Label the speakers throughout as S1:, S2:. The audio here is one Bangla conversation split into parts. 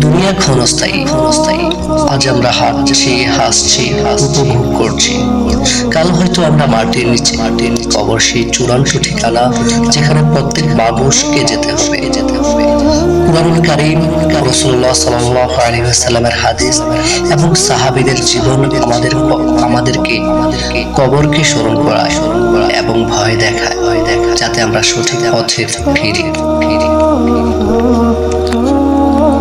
S1: দুনিয়া ক্ষণস্থায়ী। ক্ষণস্থায়ী আজ আমরা হাঁটছি, হাসছি, উপভোগ করছি। কাল হয়তো আমরা মাটির নিচে, মাটির কবর সেই চূড়ান্ত ঠিকানা, যেখানে প্রত্যেক মানুষকে যেতে হবে যেতে হবে। কুরআনুল কারীম রাসূলুল্লাহ সাল্লাল্লাহু আলাইহি ওয়াসাল্লামের হাদিস এবং সাহাবীদের জীবন আমাদের আমাদেরকে আমাদেরকে কবরকে স্মরণ করা স্মরণ করা এবং ভয় দেখায় ভয় দেখায় যাতে আমরা সঠিক পথে ফিরি। ফিরি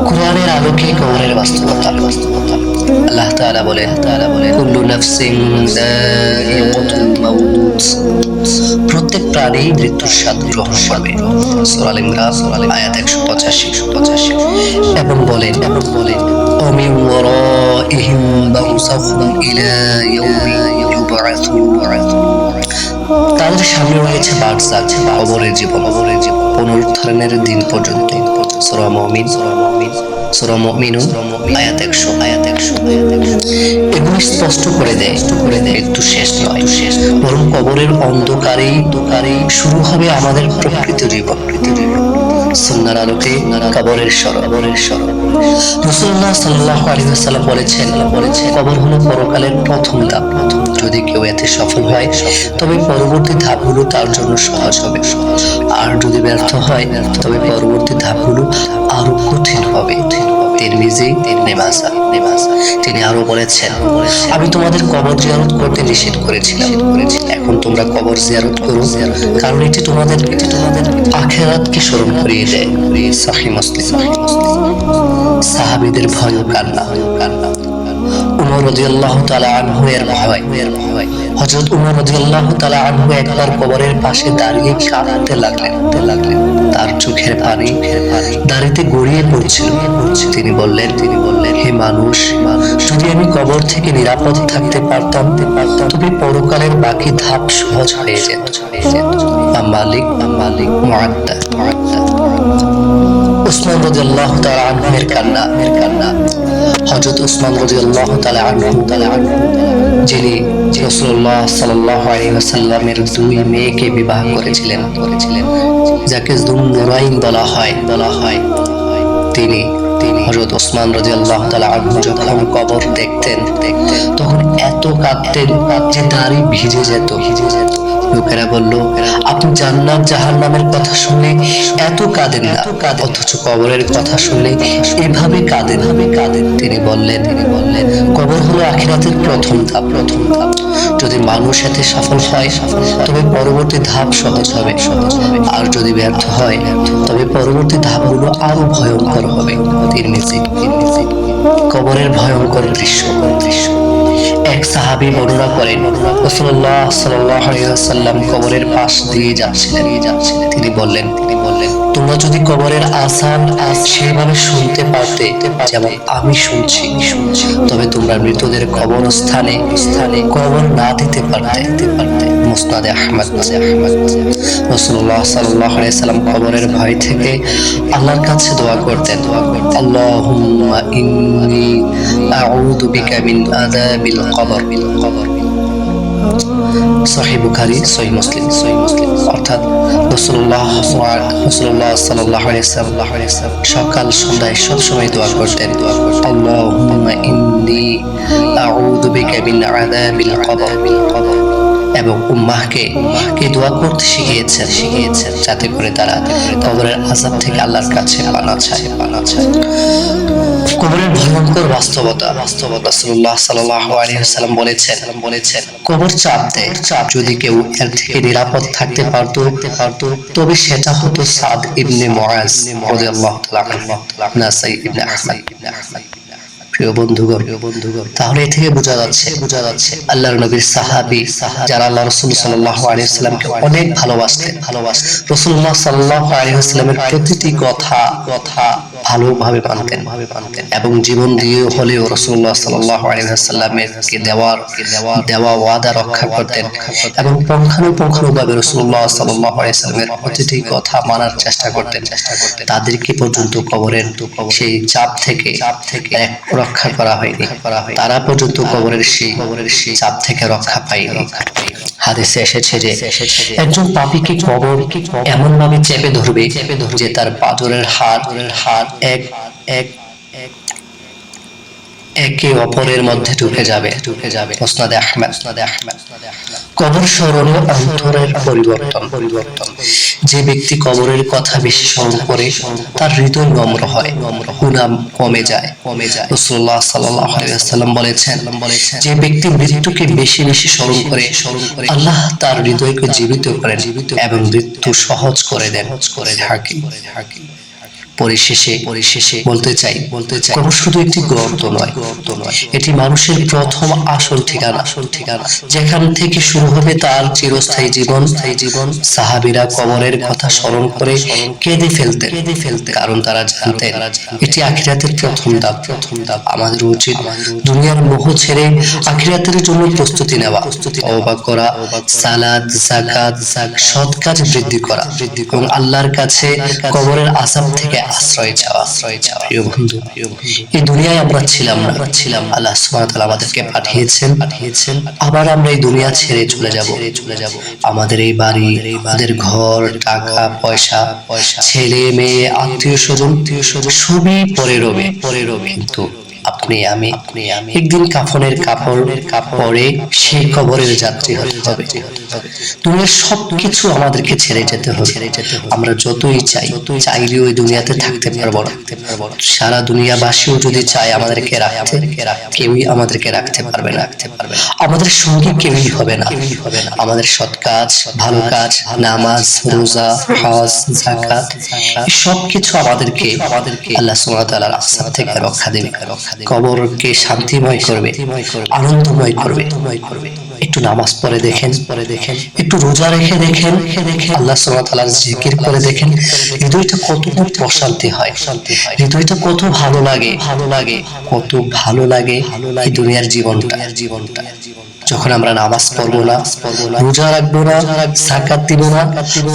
S1: কোরআনের আলোকে কবরের বাস্তবতা বাস্তবতা। আল্লাহ তাআলা বলেন তাআলা বলেন কুল্লু নাফসিন যায়িকাতুল মাউত প্রত্যেক প্রাণী মৃত্যুর স্বাদ গ্রহণ করবে সূরা আল ইমরান আয়াত 185 185 এবং বলেন এবং বলেন ومن ورائهم برزخ إلى يوم يبعثون তাদের সামনে রয়েছে বার্জাক কবরের জীবন কবরের জীবন পুনরুত্থানের দিন পর্যন্ত সূরা মুমিন সূরা মুমিন সূরা মুমিনুন, আয়াত 100 আয়াত 100 আয়াত 100 এগুলো স্পষ্ট করে দেয় করে দেয় একটু শেষ নয়। শেষ বরং কবরের অন্ধকারেই অন্ধকারেই শুরু হবে আমাদের প্রকৃত জীবন। সুন্নার আলোকে কবরের স্মরণ। কবরের স্মরণ রাসূলুল্লাহ সাল্লাল্লাহু আলাইহি বলেছেন বলেছেন, কবর হলো পরকালের প্রথম ধাপ। প্রথম যদি কেউ এতে সফল হয়, তবে পরবর্তী ধাপগুলো তার জন্য সহজ হবে। আর যদি ব্যর্থ হয়, তবে পরবর্তী ধাপগুলো নেমাসা তিনি আরও বলেছেন আমি তোমাদের কবর জিয়ারত করতে নিষেধ করেছিলাম। এখন তোমরা কবর জিয়ারত করো, কারণ এটি তোমাদের এটি তোমাদের আখেরাতকে স্মরণ করিয়ে দেয়। সাহাবীদের ভয় কান্না কান্না। তিনি বললেন তিনি বললেন, হে মানুষ, যদি আমি কবর থেকে নিরাপদ থাকতে পারতাম, তবে পরকালের বাকি ধাপ সহজ হয়ে যেত। মালিক মালিক উসমান রাদিয়াল্লাহু আনহু এর কান্না এর কান্না। হযরত উসমান রাদিয়াল্লাহু তাআলা যিনি রসুল্লাহ সাল্লাহ আলাইহি দুই মেয়েকে বিবাহ করেছিলেন করেছিলেন। যাকে নুরাইন বলা হয় বলা হয়। তিনি তিনি হজরত ওসমান তাআলা আনহু যখন কবর দেখতেন দেখতেন, তখন এত কাঁদতেন যে তারই ভিজে যেত ভিজে যেত। লোকেরা বলল, আপনি জান্নাত জাহান্নামের কথা শুনে এত কাঁদেন না। অথচ কবরের কথা শুনলে এভাবে কাঁদেন। হবে কাঁদেন তিনি বললেন তিনি বললেন কবর হলো আখিরাতের প্রথম ধাপ। প্রথম ধাপ যদি মানুষ এতে সফল হয় সফল তবে পরবর্তী ধাপ সহজ হবে। সহজ হবে আর যদি ব্যর্থ হয়, তবে পরবর্তী ধাপগুলো আরও ভয়ঙ্কর হবে। তিরমিজি। কবরের ভয়ঙ্কর দৃশ্য। সাহাবী বর্ণনা করেন রাসূলুল্লাহ সাল্লাল্লাহু আলাইহি ওয়াসাল্লাম কবরের পাশ দিয়ে যাচ্ছিলেন। যাচ্ছিলেন। তিনি বললেন তিনি বললেন তোমরা যদি কবরের আসান আজ সেভাবে শুনতে পারতে যেমন আমি শুনছি। শুনছি। তবে তোমরা মৃতদের কবরস্থানে স্থানে স্থানে কবর না দিতে পারতে। দিতে পারতে। মুসনাদে আহমদ আহমদ। রাসূলুল্লাহ সাল্লাল্লাহু আলাইহি সাল্লাম কবরের ভয় থেকে আল্লাহর কাছে দোয়া করতেন। দোয়া করতেন। আল্লাহুম্মা ইন্নী আউযু বিকা মিন আযাবিল কবর। বিল কবর সহি বুখারি সহি মুসলিম সহি মুসলিম। অর্থাৎ রসুল্লাহ রসুল্লাহ সাল্লাহ সাল্লাহ সকাল, সন্ধ্যায় সবসময় দোয়া করতেন দোয়া করতেন। আল্লাহ ইন্দি আউযু বিকা মিন আযাবিল কবর বিল কবর এবং উম্মাহকে কে দোয়া করতে শিখিয়েছেন শিখিয়েছেন, যাতে করে তারা কবরের আযাব থেকে আল্লাহর কাছে পানা চায় পানা চায়। কবরের ভয়ঙ্কর বাস্তবতা বাস্তবতা রাসূলুল্লাহ সাল্লাল্লাহু আলাইহি ওয়াসাল্লাম বলেছেন বলেছেন, কবর চাপ দেয়, চাপ যদি কেউ এর থেকে নিরাপদ থাকতে পারতো পারতো, তবে সেটা হতো সাদ ইবনে মুআজ রাদিয়াল্লাহু তাআলা আনহু নাসাই ইবনে আহমদ ইবনে আহমদ। প্রিয় বন্ধুগণ প্রিয় বন্ধুগণ তাহলে এ থেকে বোঝা যাচ্ছে বোঝা যাচ্ছে আল্লাহর নবীর সাহাবী, যারা আল্লাহ রাসূল আলাইহি ওয়াসাল্লামকে অনেক ভালোবাসতেন। ভালোবাসতেন রসুল্লাহ সাল্লাহ আলাইহি ওয়াসাল্লামের প্রতিটি কথা কথা ভালোভাবে মানতেন। এবং জীবন দিয়ে হলেও রাসূলুল্লাহ সাল্লাল্লাহু আলাইহি দেওয়ার দেওয়া দেওয়া ওয়াদা রক্ষা করতেন। এবং পুঙ্খানুপুঙ্খানুভাবে আলাইহি ওয়াসাল্লামের প্রতিটি কথা মানার চেষ্টা করতেন। চেষ্টা করতেন তাদেরকে পর্যন্ত কবরের সেই চাপ থেকে চাপ থেকে রক্ষা করা হয়নি। করা হয় তারা পর্যন্ত কবরের সেই কবরের সেই চাপ থেকে রক্ষা পায়নি। হাদিসে এসেছে যে একজন পাপীকে কবর এমন ভাবে চেপে ধরবে চেপে ধরবে যে তার পাজরের হাড় হাড় এক এক এক অপরের মধ্যে ঢুকে যাবে। ঢুকে যাবে। ওসনাদে আহমেদ। ওসনাদে আহমেদ। কবর স্মরণে অন্তরের পরিবর্তন। পরিবর্তন। যে ব্যক্তি কবরের কথা বেশি স্মরণ করে, তার হৃদয় নম্র হয়। নম্র গুনাহ কমে যায়। কমে যায়। বলেছেন বলেছেন, যে ব্যক্তি মৃত্যুকে বেশি বেশি স্মরণ করে স্মরণ করে আল্লাহ তার হৃদয়কে জীবিত করে জীবিত এবং মৃত্যু সহজ করে দেন। করে পরিশেষে পরিশেষে বলতে চাই বলতে চাই কবর শুধু একটি গ্রন্থ নয় গ্রন্থ নয়। এটি মানুষের প্রথম আসল ঠিকানা। আসল ঠিকানা। যেখান থেকে শুরু হবে তার চিরস্থায়ী জীবন। স্থায়ী জীবন। সাহাবীরা কবরের কথা স্মরণ করে কেঁদে ফেলতে কেঁদে ফেলতে কারণ তারা জানতেন এটি আখিরাতের প্রথম ধাপ। প্রথম ধাপ। আমাদের উচিত দুনিয়ার মোহ ছেড়ে আখিরাতের জন্য প্রস্তুতি নেওয়া প্রস্তুতি অবাক করা সালাদ জাকাত সৎ কাজ বৃদ্ধি করা বৃদ্ধি এবং আল্লাহর কাছে কবরের আসাম থেকে আশ্রয় চাওয়া আশ্রয় চাওয়া। প্রিয় বন্ধু এই দুনিয়ায় আমরা ছিলাম না। আমরা ছিলাম আল্লাহ সুবহানাহু তাআলা আমাদেরকে পাঠিয়েছেন। পাঠিয়েছেন। আবার আমরা এই দুনিয়া ছেড়ে চলে যাব। চলে যাব। আমাদের এই বাড়ি আমাদের ঘর টাকা পয়সা পয়সা। ছেলে মেয়ে আত্মীয় স্বজন আত্মীয় স্বজন সবই পরে রবে। পরে রবে। কিন্তু আপনি, আমি, একদিন কাফনের কাপড়ের কাপড় সেই কবরের যাত্রী হতে হবে। দুনিয়ার সবকিছু আমাদেরকে ছেড়ে যেতে হবে। আমরা যতই চাই দুনিয়াতে থাকতে পারব না। সারা দুনিয়াবাসীও যদি চায় আমাদেরকে কেউই আমাদেরকে রাখতে পারবে না। রাখতে পারবে আমাদের সঙ্গী কেউই হবে না। হবে না আমাদের সৎ কাজ, ভালো কাজ, নামাজ, রোজা, হজ জাকাত এই সবকিছু আমাদেরকে আমাদেরকে আল্লাহ সুবহানাহু ওয়া তাআলার থেকে রক্ষা দেবে। রক্ষা কবরকে শান্তিময় করবে, আনন্দময় করবে। একটু নামাজ পড়ে দেখেন পরে দেখেন একটু রোজা রেখে দেখেন রেখে দেখেন আল্লাহ তাআলার জিকির করে দেখেন, হৃদয়টা কত প্রশান্তি হয় শান্তি হয় হৃদয়টা কত ভালো লাগে ভালো লাগে কত ভালো লাগে ভালো লাগে দুনিয়ার জীবনটা জীবনটা। যখন আমরা নামাজ পড়ব না রোজা রাখব না সাকাত দিব না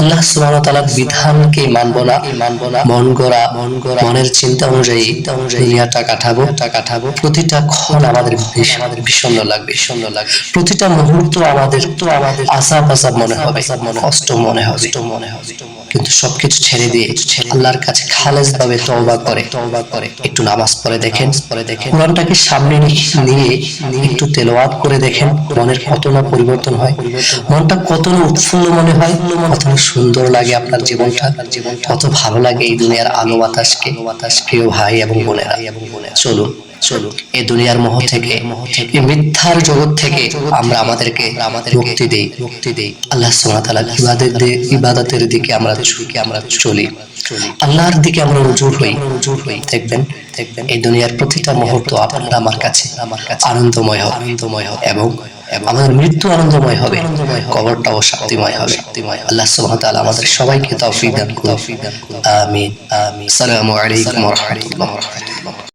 S1: আল্লাহ সুবহানাহু ওয়া তাআলার বিধানকে মানবো না মানবো না মন গড়া মন গড়া মনের চিন্তা অনুযায়ী দুনিয়াটা কাটাবো। টা কাটাবো প্রতিটা ক্ষণ আমাদের ভীষণ আমাদের বিষণ্ণ লাগবে বিষণ্ণ লাগবে। প্রতিটা মুহূর্ত আমাদের তো আমাদের আসাব আসাব মনে হবে মনে কষ্ট মনে হবে। মনে হবে কিন্তু সবকিছু ছেড়ে দিয়ে আল্লাহর কাছে খালেজ ভাবে তওবা করে তওবা করে একটু নামাজ পড়ে দেখেন। পরে দেখেন। কোরআনটাকে সামনে নিয়ে একটু তেলাওয়াত করে দেখেন। মনের কত না পরিবর্তন হয়? মনটা কত না উৎফুল্ল মনে হয়? কত না সুন্দর লাগে আপনার জীবনটা? জীবন কত ভালো লাগে এই দুনিয়ার আলো বাতাসকে? বাতাস প্রিয় ভাই এবং বোনেরা এবং বোনেরা চলুন চলুন। এই দুনিয়ার মোহ থেকে এই মিথ্যার জগৎ থেকে আমরা আমাদেরকে আমাদের মুক্তি দেই। মুক্তি দেই আল্লাহ সুবহানাহু ওয়া তাআলা ইবাদতের দিকে আমরা ঝুঁকে, আমরা চলি। আল্লাহর দিকে আমরা রুজু হই। রুজু হই। দেখবেন দেখবেন। এই দুনিয়ার প্রতিটা মুহূর্ত আপনার আমার কাছে আমার কাছে। আনন্দময় হবে। আনন্দময় হবে। এবং এবং আমাদের মৃত্যু আনন্দময় হবে। কবরটাও শান্তিময় হবে। শান্তিময় আল্লাহ সুবহানাহু ওয়া তাআলা আমাদের সবাইকে তৌফিক দান করুন আমিন আমিন। আসসালামু আলাইকুম ওয়া রাহমাতুল্লাহ।